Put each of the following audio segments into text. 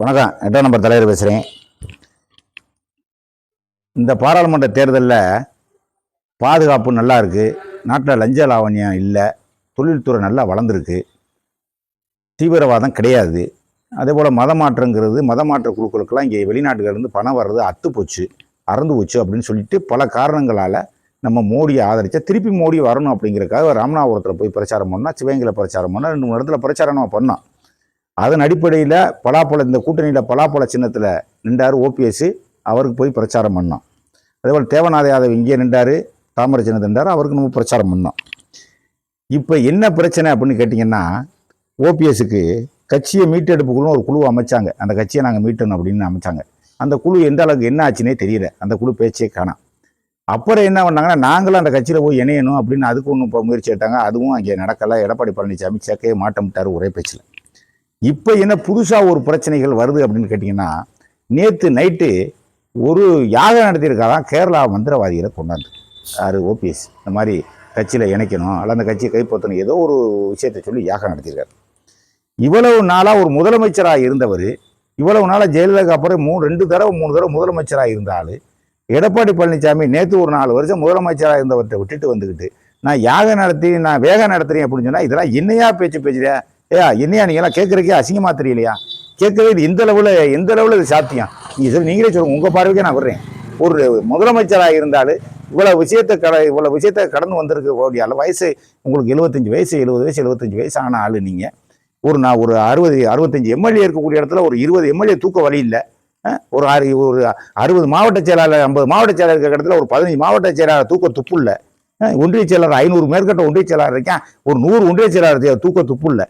வணக்கம். எட்டாம் நம்பர் தலைவர் பேசுகிறேன் இந்த பாராளுமன்ற தேர்தலில் பாதுகாப்பு நல்லா இருக்குது நாட்டில் லஞ்ச லாவண்யம் இல்லை. தொழில்துறை நல்லா வளர்ந்துருக்கு. தீவிரவாதம் கிடையாது. அதே போல் மத மாற்றங்கிறது மத குழுக்களுக்கெல்லாம் இங்கே வெளிநாட்டுகள்லேருந்து பணம் வர்றது அத்து போச்சு அறந்து போச்சு அப்படின்னு சொல்லிட்டு பல காரணங்களால் நம்ம மோடியை ஆதரித்தா திருப்பி மோடி வரணும் அப்படிங்கிறக்காக ராமநாதபுரத்தில் போய் பிரச்சாரம் பண்ணால் சிவகங்கையில் பிரச்சாரம் பண்ணால் ரெண்டு மூணு இடத்துல பிரச்சாரம் நம்ம பண்ணோம் அதன் அடிப்படையில் பலாப்பழ இந்த கூட்டணியில் பலாப்பழ சின்னத்தில் நின்றார் ஓபிஎஸ். அவருக்கு போய் பிரச்சாரம் பண்ணோம். அதேபோல் தேவநாத யாதவ் இங்கே நின்றார் தாமரை சின்னத்தை நின்றார் அவருக்கு நம்ம பிரச்சாரம் பண்ணோம். இப்போ என்ன பிரச்சனை அப்படின்னு கேட்டிங்கன்னா ஓபிஎஸ்க்கு கட்சியை மீட்டெடுப்புக்குன்னு ஒரு குழு அமைச்சாங்க. அந்த கட்சியை நாங்கள் மீட்டணும் அப்படின்னு அமைச்சாங்க. அந்த குழு எந்த அளவுக்கு என்ன ஆச்சுன்னே தெரியல. அந்த குழு பேச்சே காணோம். அப்புறம் என்ன பண்ணாங்கன்னா நாங்களும் அந்த கட்சியில் போய் இணையணும் அப்படின்னு அதுக்கு ஒன்று இப்போ முயற்சி எடுத்தாங்க. அதுவும் அங்கே நடக்கலை. எடப்பாடி பழனிசாமி சேர்க்கவே மாட்டமிட்டார் ஒரே பேச்சில். இப்போ என்ன புதுசாக ஒரு பிரச்சனைகள் வருது அப்படின்னு கேட்டிங்கன்னா நேற்று நைட்டு ஒரு யாகம் நடத்தியிருக்காதான் கேரளா மந்திரவாதிகளை கொண்டாந்து. யார்? ஓபிஎஸ். இந்த மாதிரி கட்சியில் இணைக்கணும் அல்ல அந்த கட்சியை கைப்பற்றணும் ஏதோ ஒரு விஷயத்தை சொல்லி யாகம் நடத்தியிருக்காரு. இவ்வளவு நாளாக ஒரு முதலமைச்சராக இருந்தவர் இவ்வளவு நாளாக ஜெயலலிதாக்கு அப்புறம் மூணு ரெண்டு தடவை மூணு தடவை முதலமைச்சராக இருந்த ஆள் எடப்பாடி பழனிசாமி நேற்று ஒரு நாலு வருஷம் முதலமைச்சராக இருந்தவர்கிட்ட விட்டுட்டு வந்துக்கிட்டு நான் யாகம் நடத்தி நான் வேகம் நடத்துகிறேன் அப்படின்னு சொன்னால் இதெல்லாம் என்னையா பேச்சு பேசுறியா? ஏயா என்னையா நீங்களாம் கேட்குறக்கே அசிங்கமாக தெரியலையா? கேட்கவே இது எந்த லெவலில் எந்த லெவலில் இது சாத்தியம்? நீங்கள் சொல்லி நீங்களே சொல்லுங்க. உங்கள் பார்வைக்கே நான் வர்றேன். ஒரு முதலமைச்சராக இருந்தாலும் இவ்வளோ விஷயத்தை கட இவ்வளோ விஷயத்தை கடந்து வந்திருக்க ஓடியால் வயசு உங்களுக்கு எழுபத்தஞ்சு வயசு எழுபது வயசு எழுபத்தஞ்சு வயசு ஆன ஆள் நீங்கள் ஒரு நான் ஒரு அறுபது அறுபத்தஞ்சு எம்எல்ஏ இருக்கக்கூடிய இடத்துல ஒரு இருபது எம்எல்ஏ தூக்க வழி இல்லை. ஒரு ஆறு ஒரு அறுபது மாவட்ட செயலாளர் ஐம்பது மாவட்ட செயலாளர் இருக்கிற இடத்துல ஒரு பதினஞ்சு மாவட்ட செயலாளர் தூக்க துப்பு இல்லை. ஒன்றிய செயலாளர் ஐநூறு மேற்கட்ட ஒன்றிய செயலாளர் இருக்கேன். ஒரு நூறு ஒன்றிய செயலாளர் தூக்க துப்பு இல்லை.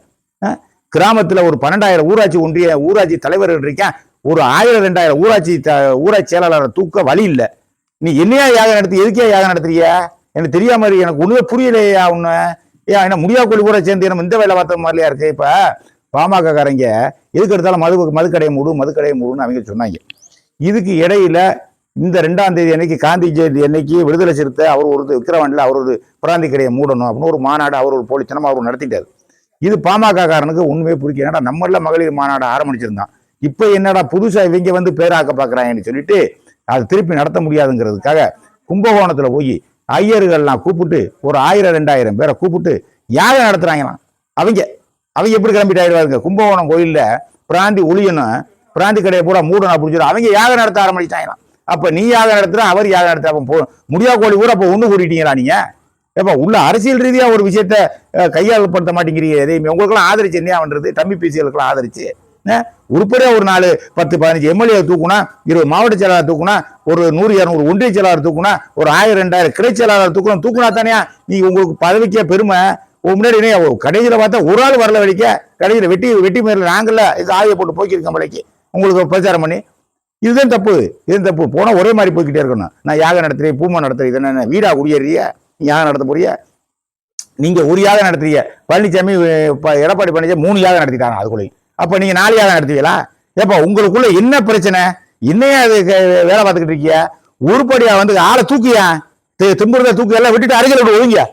கிராமத்தில் ஒரு பன்னெண்டாயிரம் ஊராட்சி ஒன்றிய ஊராட்சி தலைவர்கள் இருக்கேன் ஒரு ஆயிரம் ரெண்டாயிரம் ஊராட்சி த- ஊராட்சி செயலாளரை தூக்க வழி இல்லை. நீ என்னையா யாகம் நடத்தி எதுக்கே யாகம் நடத்துறியா எனக்கு தெரியாம இருக்கு. எனக்கு ஒன்றுமே புரியலையா ஒன்று ஏன் என்ன முடியா கூட சேர்ந்து நம்ம இந்த வேலை பார்த்த மாதிரியா இருக்கு இப்போ? பாமக காரங்க எதுக்கு எடுத்தாலும் மது மதுக்கடையை மூடு மதுக்கடையை மூடுன்னு அவங்க சொன்னாங்க. இதுக்கு இடையில இந்த ரெண்டாம் தேதி அன்னைக்கு காந்தி ஜெயந்தி அன்னைக்கு விடுதலை சிறுத்தை அவர் ஒரு விக்கிரவாண்டியில் அவர் ஒரு பிராந்தி கடையை மூடணும் அப்படின்னு ஒரு மாநாடு அவர் ஒரு போலித்தனமா அவர் நடத்திட்டார். இது பாமக காரனுக்கு உண்மையை பிடிக்கும் என்னடா நம்மள மகளிர் மாநாடு ஆரம்பிச்சிருந்தான். இப்போ என்னடா புதுசாக இவங்க வந்து பேராக்க பார்க்குறாங்கன்னு சொல்லிட்டு அது திருப்பி நடத்த முடியாதுங்கிறதுக்காக கும்பகோணத்தில் போய் ஐயர்கள்லாம் கூப்பிட்டு ஒரு ஆயிரம் ரெண்டாயிரம் பேரை கூப்பிட்டு யாகம் நடத்துகிறாங்களாம் அவங்க அவங்க எப்படி கிளம்பிட்டு ஆயிடுவாங்க கும்பகோணம் கோயில்ல பிராந்தி ஒளியணும் பிராந்தி கடையை பூரா மூடணும் அப்படின்னு அவங்க யாகம் நடத்த ஆரம்பிச்சாங்களாம் அப்போ நீ யாகம் நடத்துகிற அவர் யாகம் நடத்த அப்போ போ முடியா கோழி கூட அப்போ ஒன்று கூட்டிட்டீங்களா நீங்க? ஏப்பா உள்ள அரசியல் ரீதியாக ஒரு விஷயத்த கையாளப்படுத்த மாட்டேங்கிறீங்க எதையுமே. உங்களுக்கெல்லாம் ஆதரிச்சு என்ன பண்றது? தம்பி பிசிகளுக்கெல்லாம் ஆதரிச்சு. அஹ், ஒரு நாலு பத்து பதினஞ்சு எம்எல்ஏ தூக்குனா இருபது மாவட்ட செயலாளர் தூக்குனா ஒரு நூறு இரநூறு ஒன்றிய செயலாளர் தூக்குனா ஒரு ஆயிரம் ரெண்டாயிரம் கிளை செயலாளர் தூக்கணும் தூக்குனா தானே? நீ உங்களுக்கு பதவிக்கே பெருமை. முன்னாடி கடைசியில் பார்த்தா ஒரு ஆள் வரல வழிக்க கடைசியில் வெட்டி வெட்டி மேல நாங்கள்ல இது ஆவியை போட்டு போக்கியிருக்கோம் விலைக்கு. உங்களுக்கு பிரச்சாரம் பண்ணி. இதுதான் தப்பு இதுதான் தப்பு. போனால் ஒரே மாதிரி போய்கிட்டே இருக்கணும். நான் யாகம் நடத்துறேன் பூமா நடத்துறேன் இது என்ன வீடா குடியேறிய? யாகம் நடத்த போறிய? நீங்க ஒரு யாகம் நடத்துறீங்க. பழனிசாமி எடப்பாடி பழனிசாமி மூணு யாகம் நடத்திட்டாங்க அதுக்குள்ளேயும். அப்ப நீங்க நாலு யாகம் நடத்துவீங்களா? ஏப்பா உங்களுக்குள்ள என்ன பிரச்சனை? என்னையா அது வேலை பார்த்துக்கிட்டு இருக்கீங்க உருப்படியா வந்து ஆளை தூக்கியா? திம்புறத தூக்கி எல்லாம் விட்டுட்டு அருகில் விட்டு ஒழுங்கியா